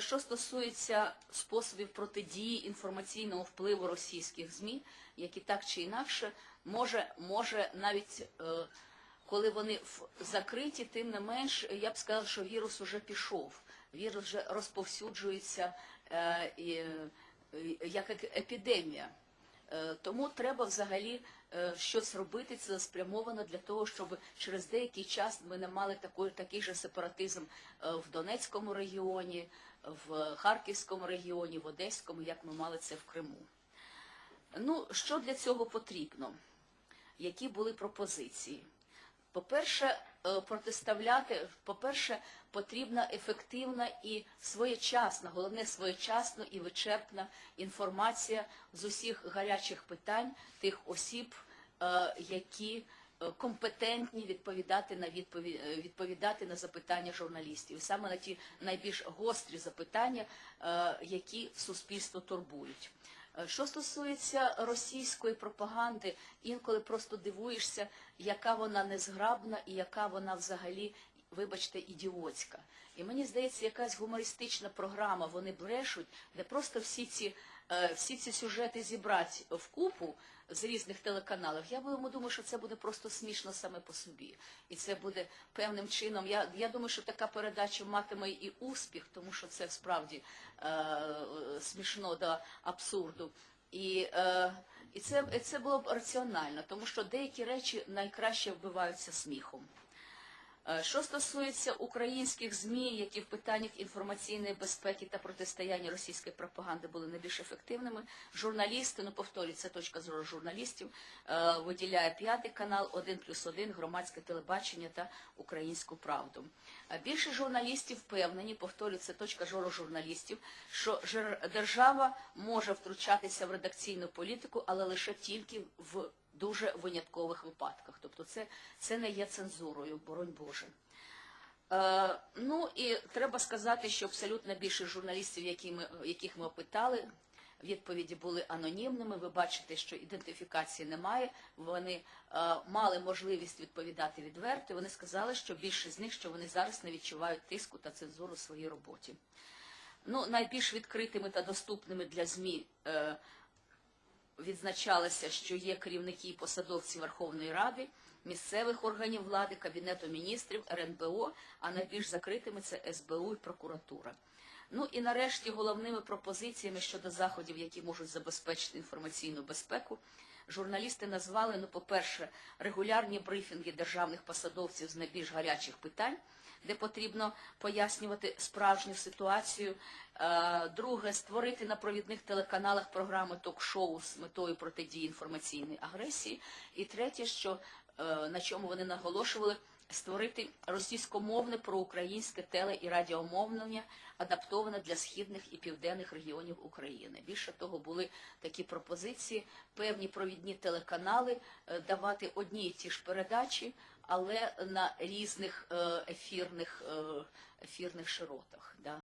що стосується способів протидії інформаційного впливу російських ЗМІ, які так чи інакше може, може навіть е, коли вони закриті, тим не менш, я б сказала, що вірус уже пішов. Вірус вже розповсюджується е, як епідемія. Е, Тому треба взагалі е, щось робити це спрямовано для того, щоб через деякий час ми не мали такий, такий же сепаратизм е, в Донецькому регіоні, в Харківському регіоні, в Одеському, як ми мали це в Криму. Ну, що для цього потрібно? Які були пропозиції? По-перше, протиставляти, по-перше, потрібна ефективна і своєчасна, головне своєчасна і вичерпна інформація з усіх гарячих питань тих осіб, е, які е, компетентні відповідати на відпові- е, відповідати на запитання журналістів, саме на ті найбільш гострі запитання, е, які суспільство турбують. Е, Що стосується російської пропаганди, інколи просто дивуєшся, яка вона незграбна і яка вона взагалі, вибачте, ідіотська. І мені здається, якась гумористична програма, вони брешуть, де просто всі ці, е, всі ці сюжети зібрати в купу з різних телеканалів. Я думаю, що це буде просто смішно саме по собі. І це буде певним чином. Я, я думаю, що така передача матиме і успіх, тому що це справді е, смішно до абсурду. І, е, і це, це було б раціонально, тому що деякі речі найкраще вбиваються сміхом. Е, Що стосується українських ЗМІ, які в питаннях інформаційної безпеки та протистояння російської пропаганди були найбільш ефективними, журналісти, ну повторюю, це точка зору журналістів, е, виділяє п'ятий канал, 1 плюс 1, громадське телебачення та українську правду. Е, Більше журналістів впевнені, повторюю, це точка зору журналістів, що держава може втручатися в редакційну політику, але лише тільки в дуже виняткових випадках. Тобто це, це не є цензурою, боронь Боже. Е, ну і треба сказати, що абсолютно більшість журналістів, які ми, яких ми опитали, відповіді були анонімними. Ви бачите, що ідентифікації немає. Вони е, мали можливість відповідати відверто. Вони сказали, що більшість з них, що вони зараз не відчувають тиску та цензуру в своїй роботі. Ну, найбільш відкритими та доступними для ЗМІ е, відзначалося, що є керівники і посадовці Верховної Ради, місцевих органів влади, Кабінету міністрів, РНБО, а найбільш закритими це СБУ і прокуратура. Ну і нарешті головними пропозиціями щодо заходів, які можуть забезпечити інформаційну безпеку, журналісти назвали, ну, по-перше, регулярні брифінги державних посадовців з найбільш гарячих питань, де потрібно пояснювати справжню ситуацію. Е, Друге, створити на провідних телеканалах програми ток-шоу з метою протидії інформаційної агресії. І третє, що е, на чому вони наголошували, створити російськомовне проукраїнське теле і радіомовлення, адаптоване для східних і південних регіонів України. Більше того, були такі пропозиції, певні провідні телеканали е, давати одні і ті ж передачі, але на різних е, ефірних, е, ефірних широтах. Да.